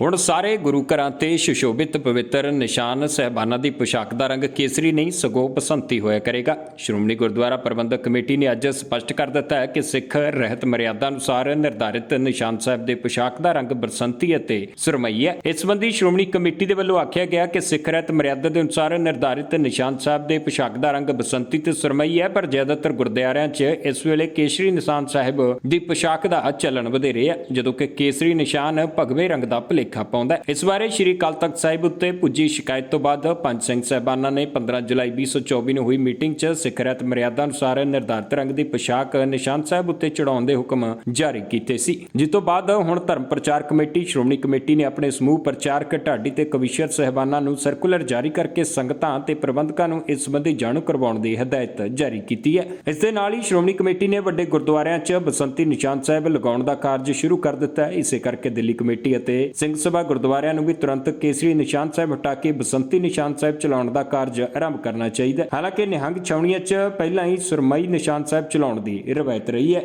ਹੁਣ ਸਾਰੇ ਗੁਰੂ ਘਰਾਂ ਤੇ ਸੁਸ਼ੋਭਿਤ ਪਵਿੱਤਰ ਨਿਸ਼ਾਨ ਸਹਿਬਾਨਾਂ ਦੀ ਪੋਸ਼ਾਕ ਦਾ ਰੰਗ ਕੇਸਰੀ ਨਹੀਂ, ਸਗੋਂ ਬਸੰਤੀ ਹੋਇਆ ਕਰੇਗਾ। ਸ਼੍ਰੋਮਣੀ ਗੁਰਦੁਆਰਾ ਪ੍ਰਬੰਧਕ ਕਮੇਟੀ ਨੇ ਅੱਜ ਸਪਸ਼ਟ ਕਰ ਦਿੱਤਾ ਹੈ ਕਿ ਸਿੱਖ ਰਹਿਤ ਮਰਿਆਦਾ ਅਨੁਸਾਰ ਨਿਰਧਾਰਿਤ ਨਿਸ਼ਾਨ ਸਾਹਿਬ ਦੇ ਪੋਸ਼ਾਕ ਦਾ ਰੰਗ ਬਸੰਤੀ ਅਤੇ ਸੁਰਮਈ ਹੈ। ਇਸ ਸੰਬੰਧੀ ਸ਼੍ਰੋਮਣੀ ਕਮੇਟੀ ਦੇ ਵੱਲੋਂ ਆਖਿਆ ਗਿਆ ਕਿ ਸਿੱਖ ਰਹਿਤ ਮਰਿਆਦਾ ਦੇ ਅਨੁਸਾਰ ਨਿਰਧਾਰਿਤ ਨਿਸ਼ਾਨ ਸਾਹਿਬ ਦੇ ਪੋਸ਼ਾਕ ਦਾ ਰੰਗ ਬਸੰਤੀ ਤੇ ਸੁਰਮਈ ਹੈ, ਪਰ ਜ਼ਿਆਦਾਤਰ ਗੁਰਦੁਆਰਿਆਂ 'ਚ ਇਸ ਵੇਲੇ ਕੇਸਰੀ ਨਿਸ਼ਾਨ ਸਾਹਿਬ ਦੀ ਪੋਸ਼ਾਕ ਦਾ ਚੱਲਣ ਵਧੇਰੇ ਹੈ, ਜਦੋਂ ਕਿ ਕੇਸਰੀ ਨਿਸ਼ਾਨ ਭਗਵੇ ਰੰਗ ਦਾ ਭੁਲੇਖਾ ਪਾਉਂਦਾ ਇਸ ਬਾਰੇ ਸ੍ਰੀ ਅਕਾਲ ਤਖਤ ਸਾਹਿਬ ਉੱਤੇ ਪੁੱਜੀ ਸ਼ਿਕਾਇਤ ਤੋਂ ਬਾਅਦ ਪੰਜ ਸਿੰਘ ਸਾਹਿਬਾਨਾਂ ਨੇ 15 ਜੁਲਾਈ 2024 ਨੂੰ ਹੋਈ ਮੀਟਿੰਗ 'ਚ ਸਿੱਖ ਰਹਿਤ ਮਰਿਆਦਾ ਅਨੁਸਾਰ ਨਿਰਧਾਰਿਤ ਰੰਗ ਦੀ ਪੋਸ਼ਾਕ ਨਿਸ਼ਾਨ ਸਾਹਿਬ ਉੱਤੇ ਚੜਾਉਣ ਦੇ ਹੁਕਮ ਜਾਰੀ ਕੀਤੇ ਸੀ। ਜਿਸ ਤੋਂ ਬਾਅਦ ਹੁਣ ਧਰਮ ਪ੍ਰਚਾਰ ਕਮੇਟੀ, ਸ਼੍ਰੋਮਣੀ ਕਮੇਟੀ ਨੇ ਆਪਣੇ ਸਮੂਹ ਪ੍ਰਚਾਰਕ ਢਾਡੀ ਤੇ ਕਵਿਸ਼ਰ ਸਹਿਬਾਨਾਂ ਨੂੰ ਸਰਕੂਲਰ ਜਾਰੀ ਕਰਕੇ ਸੰਗਤਾਂ ਤੇ ਪ੍ਰਬੰਧਕਾਂ ਨੂੰ ਇਸ ਸੰਬੰਧੀ ਜਾਣੂ ਕਰਵਾਉਣ ਦੀ ਹਦਾਇਤ ਜਾਰੀ ਕੀਤੀ ਹੈ। ਇਸ ਦੇ ਨਾਲ ਹੀ ਸ਼੍ਰੋਮਣੀ ਕਮੇਟੀ ਨੇ ਵੱਡੇ ਗੁਰਦੁਆਰਿਆਂ 'ਚ ਬਸੰਤੀ ਨਿਸ਼ਾਨ ਸਾਹਿਬ ਲਗਾਉਣ ਦਾ ਕਾਰਜ ਸ਼ੁਰੂ ਕਰ ਦਿੱਤਾ ਹੈ। ਇਸੇ ਕਰਕੇ ਦਿੱਲੀ ਕਮੇਟੀ ਅਤੇ ਸਿੰਘ ਸਭਾ ਗੁਰਦੁਆਰਿਆਂ ਨੂੰ ਵੀ ਤੁਰੰਤ ਕੇਸਰੀ ਨਿਸ਼ਾਨ ਸਾਹਿਬ ਹਟਾ ਕੇ ਬਸੰਤੀ ਨਿਸ਼ਾਨ ਸਾਹਿਬ ਚਲਾਉਣ ਦਾ ਕਾਰਜ ਆਰੰਭ ਕਰਨਾ ਚਾਹੀਦਾ ਹੈ। ਹਾਲਾਂਕਿ ਨਿਹੰਗ ਛਾਉਣੀਆਂ 'ਚ ਪਹਿਲਾਂ ਹੀ ਸੁਰਮਈ ਨਿਸ਼ਾਨ ਸਾਹਿਬ ਚਲਾਉਣ ਦੀ ਰਵਾਇਤ ਰਹੀ ਹੈ।